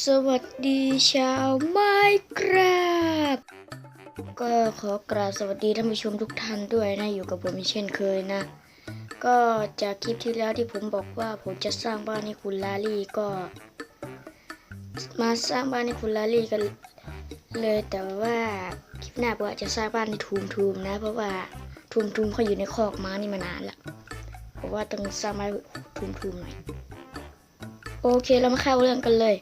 สวัสดีชาวไมครับก็ขอกราบสวัสดีท่านผู้ชมทุกท่านด้วยนะอยู่กับผมเช่นเคยนะ ก็จากคลิปที่แล้วที่ผมบอกว่าผมจะสร้างบ้านให้คุณลาลี่ก็ มาสร้างบ้านให้คุณลาลี่กันเลยแต่ว่าคลิปหน้าผมอาจจะสร้างบ้านในทูมทูมๆนะ เพราะว่าทูมทูมๆเขาอยู่ในคอกม้านี่มานานละเพราะว่าต้องสร้างบ้านทูมทูมๆหน่อยโอเคเรามาเข้าเรื่องกันเลย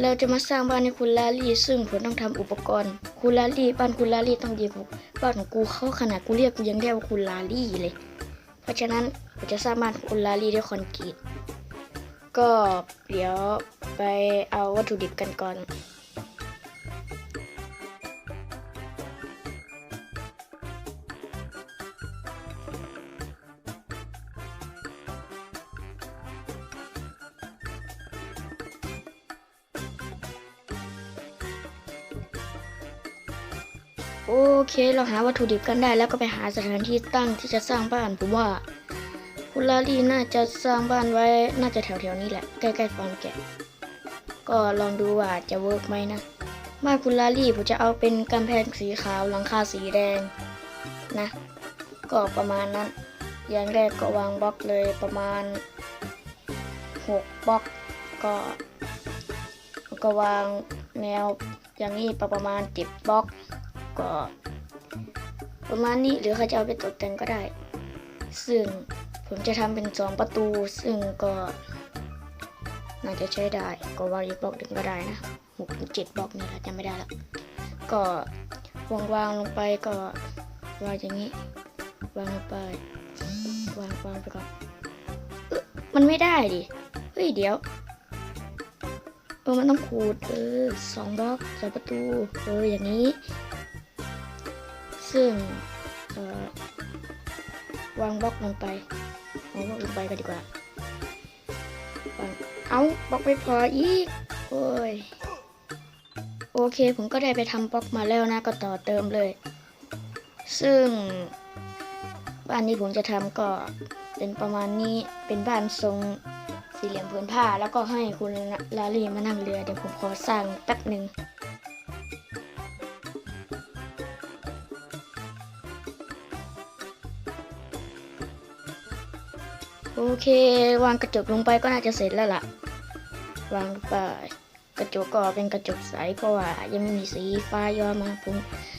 เราจะมาสร้างบ้านให้คุณลาลี่ ซึ่งผมต้องทำอุปกรณ์ คุณลาลี่ บ้านคุณลาลี่ต้องดีกว่าบ้านของกูเขาขนาดกูเรียกกูยังเรียกว่าคุณลาลี่เลย เพราะฉะนั้นผมจะสร้างบ้านคุณลาลี่ด้วยคอนกรีตก็เดี๋ยวไปเอาวัตถุดิบกันก่อน โอเค เราหาวัตถุดิบกันได้แล้วก็ไปหาสถานที่ตั้งที่จะสร้างบ้านผมว่าคุณลาลีน่าจะสร้างบ้านไว้น่าจะแถวๆนี้แหละ ใกล้ๆฟาร์มแกะ ก็ลองดูว่าจะเวิร์กไหมนะบ้านคุณลาลีผมจะเอาเป็นกำแพงสีขาวหลังคาสีแดงนะ ก็ประมาณนั้น อย่างแรกก็วางบล็อกเลยประมาณ6บล็อกก็ก็วางแนวอย่างนี้ประมาณ10บล็อก ก็ประมาณนี้หรือเขาจะเอาไปตกแต่งก็ได้ ซึ่งผมจะทำเป็นสองประตู ซึ่งก็น่าจะใช้ได้ ก็วางอีกบล็อกหนึ่งก็ได้นะหกถึงเจ็ดบล็อกนี่แหละจำไม่ได้ละก็วางวางๆลงไปก็วางอย่างนี้ วางลงไป วางวางไปก่อนเอ๊ะมันไม่ได้ดิ เฮ้ยเดี๋ยว เออมันต้องขูด เออสองบล็อกสองประตู เอออย่างนี้ ซึ่งวางบล็อกลงไปวางบล็อกลงไปกันดีกว่าวางเอาบล็อกไม่พออีกโอ้ยโอเคผมก็ได้ไปทำบล็อกมาแล้วนะก็ต่อเติมเลย ซึ่งบ้านนี้ผมจะทำก็เป็นประมาณนี้เป็นบ้านทรงสี่เหลี่ยมผืนผ้า แล้วก็ให้คุณลาลีมานั่งเรือเดี๋ยวผมขอสร้างแป๊บหนึ่ง โอเค วางกระจกลงไปก็น่าจะเสร็จแล้วล่ะ วางไปกระจกก็เป็นกระจกใสเพราะว่ายังไม่มีสีฟ้าย้อมมาผม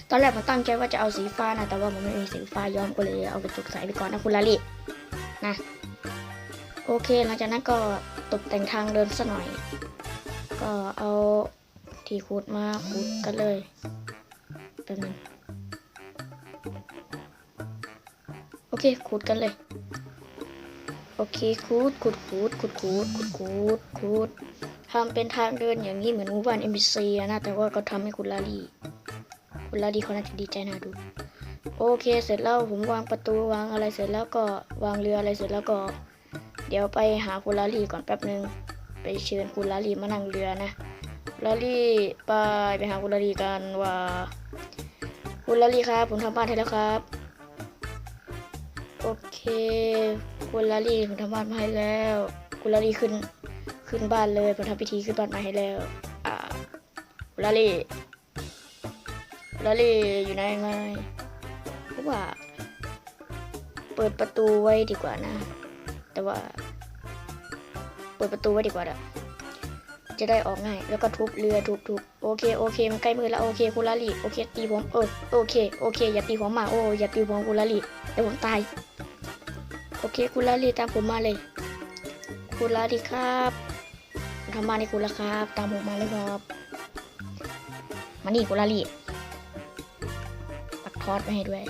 ตอนแรกผมตั้งใจว่าจะเอาสีฟ้านะแต่ว่ามันไม่มีสีฟ้าย้อมก็เลยเอากระจกใสไปก่อนนะคุณลาลินะโอเคหลังจากนั้นก็ตกแต่งทางเดินสัหน่อย ก็เอาที่ขูดมาขูดกันเลยแป๊บนึงโอเคขูดกันเลย โอเคคูดขุดคูดขุดคูดขุดคูดคูดทำเป็นทางเดินอย่างนี้เหมือนหมู่บานเอ็มบีซีนะแต่ว่าก็ทำให้คุณลาลีคุณลาลีเขาน่าจะดีใจนะดู โอเคเสร็จแล้วผมวางประตูวางอะไรเสร็จแล้วก็วางเรืออะไรเสร็จแล้วก็ เดี๋ยวไปหาคุณลาลีก่อนแป๊บหนึ่งไปเชิญคุณลาลีมานั่งเรือนะลาลีไปไปหาคุณลาลีกันว่าคุณลาลีครับผมทำบ้านให้แล้วครับ โอเคคุณลาลี่ผมทำบ้านมาให้แล้วคุณลาลี่ขึ้นขึ้นบ้านเลยผมทำพิธีขึ้นบ้านมาให้แล้ว อ่าคุณลาลี่คุณลาลี่อยู่ไหนไงเพราะว่า เปิดประตูไว้ดีกว่านะ แต่ว่า เปิดประตูไว้ดีกว่าอะ จะได้ออกง่าย แล้วก็ทุบเรือทุบทุบโอเคโอเคมันใกล้มือแล้วโอเคคุณลาลี่โอเคตีผมเออโอเคโอเค อย่าตีผมมาโอ้อย่าตีผมคุณลาลี่เดี๋ยวผมตายโอเคคุณลาลีตามผมมาเลยคุณลาลีครับทำมาในคุณแล้วครับ ตามผมมาเลยครับมานี่คุณลาลีปักทอดไปให้ด้วย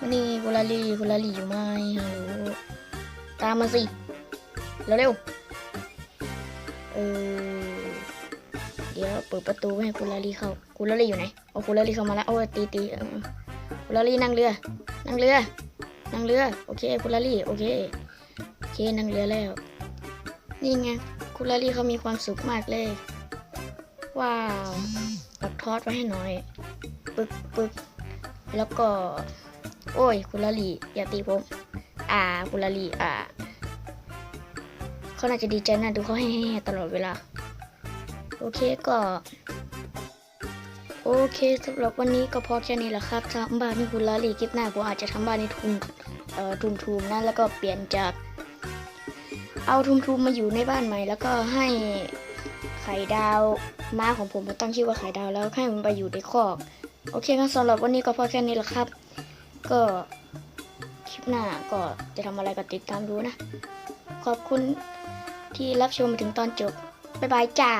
มานี่คุณลาลีคุณลาลีอยู่ไหมฮัลโหลตามมาสิเร็วๆ ออเดี๋ยวเปิดประตูให้คุณลาลีเข้าคุณลาลีอยู่ไหนโอ้คุณลาลีเข้ามาแล้วโอ้ตีตีคุณลาลีนั่งเรือ นั่งเรือ นั่งเรือโอเคคุณลาลี่โอเคโอเคนั่งเรือแล้ว นี่ไงคุณลาลี่เขามีความสุขมากเลย ว้าวปักทอดไว้ให้หน่อย ปึกปึกแล้วก็ โอ้ยคุณลาลี่อย่าตีผมอ่าคุณลาลี่อ่า เขาน่าจะดีใจนะดูเขาให้ๆตลอดเวลา โอเคก็ โอเคสำหรับวันนี้ก็พอแค่นี้แหละครับทำบ้านให้คุณลาลีคลิปหน้าผมอาจจะทำบ้านในทุนเอ่อทุนทูมนะแล้วก็เปลี่ยนจาก เอาทุมทูมมาอยู่ในบ้านใหม่ แล้วก็ให้ไข่ดาวม้าของผมผมตั้งชื่อว่าไข่ดาวแล้วให้มันไปอยู่ในคอกโอเคงั้นสำหรับวันนี้ก็พอแค่นี้แหละครับ ก็คลิปหน้าก็จะทำอะไรก็ติดตามดูนะ ขอบคุณ ที่รับชมมาถึงตอนจบ บ๊ายบายจ้า